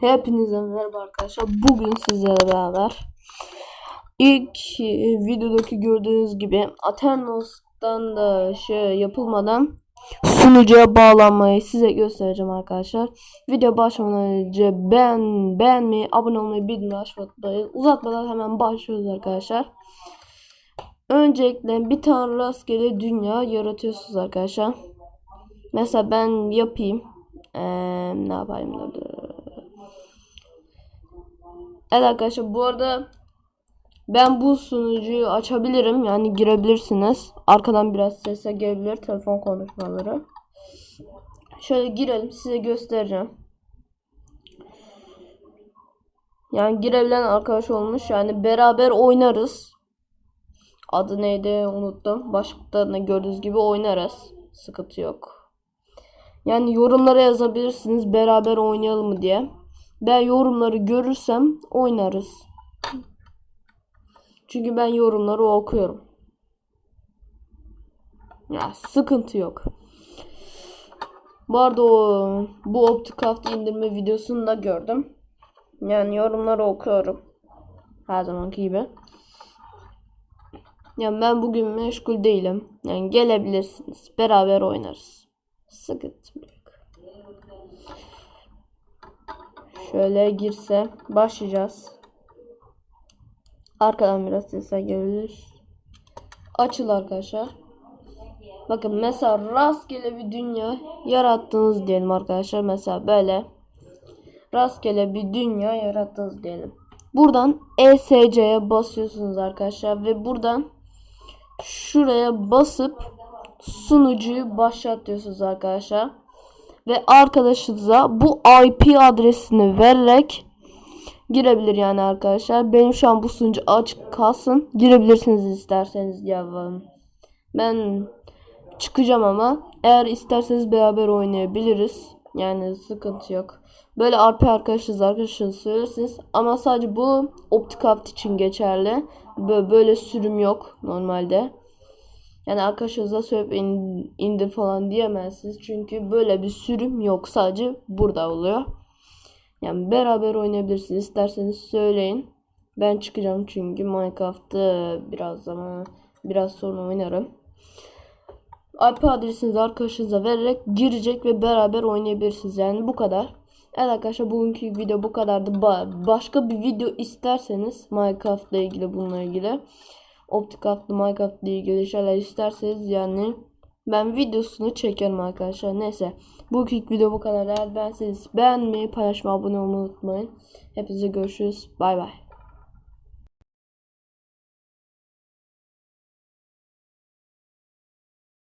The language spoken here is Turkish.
Hepinize merhaba arkadaşlar. Bugün sizlerle beraber ilk e, videodaki gördüğünüz gibi Aternos'tan da şey yapılmadan sunucuya bağlanmayı size göstereceğim arkadaşlar. Video başlamadan önce beğen, beğenmeyi, abone olmayı, bildirimleri açmayı uzatmadan hemen başlıyoruz arkadaşlar. Öncelikle bir tane rastgele dünya yaratıyorsunuz arkadaşlar. Mesela ben yapayım. Ee, ne yapayım? Dur, dur. Evet arkadaşlar bu arada ben bu sunucuyu açabilirim. Yani girebilirsiniz. Arkadan biraz sesle gelebilir telefon konuşmaları. Şöyle girelim size göstereceğim. Yani girebilen arkadaş olmuş. Yani beraber oynarız. Adı neydi unuttum. Başlıkta ne gördüğünüz gibi oynarız. Sıkıntı yok. Yani yorumlara yazabilirsiniz beraber oynayalım mı diye. Ben yorumları görürsem oynarız. Çünkü ben yorumları okuyorum. Ya sıkıntı yok. Bu arada o, bu OptiCraft indirme videosunu da gördüm. Yani yorumları okuyorum. Her zamanki gibi. Yani ben bugün meşgul değilim. Yani gelebilirsiniz. Beraber oynarız. Sıkıntı yok. Şöyle girse başlayacağız. Arkadan biraz sesler gelir. Açıl arkadaşlar. Bakın mesela rastgele bir dünya yarattınız diyelim arkadaşlar. Mesela böyle rastgele bir dünya yarattınız diyelim. Buradan ESC'ye basıyorsunuz arkadaşlar ve buradan şuraya basıp sunucuyu başlat diyorsunuz arkadaşlar ve arkadaşınıza bu IP adresini vererek girebilir yani arkadaşlar. Benim şu an bu sunucu açık kalsın. Girebilirsiniz isterseniz ya. Ben çıkacağım ama eğer isterseniz beraber oynayabiliriz. Yani sıkıntı yok. Böyle RP arkadaşınız arkadaşınız söylersiniz ama sadece bu OptiCraft için geçerli. Böyle, böyle sürüm yok normalde. Yani arkadaşınıza söyleyip in, indir falan diyemezsiniz. Çünkü böyle bir sürüm yok. Sadece burada oluyor. Yani beraber oynayabilirsiniz. İsterseniz söyleyin. Ben çıkacağım çünkü Minecraft'ı biraz zaman biraz sonra oynarım. IP adresinizi arkadaşınıza vererek girecek ve beraber oynayabilirsiniz. Yani bu kadar. Evet arkadaşlar bugünkü video bu kadardı. Ba başka bir video isterseniz Minecraft ile ilgili bununla ilgili OptiCraft'lı Minecraft'la ilgili şeyler isterseniz yani ben videosunu çekerim arkadaşlar. Neyse. Bu ilk video bu kadar. Eğer beğenseniz beğenmeyi, paylaşmayı, abone olmayı unutmayın. Hepinize görüşürüz. Bay bay.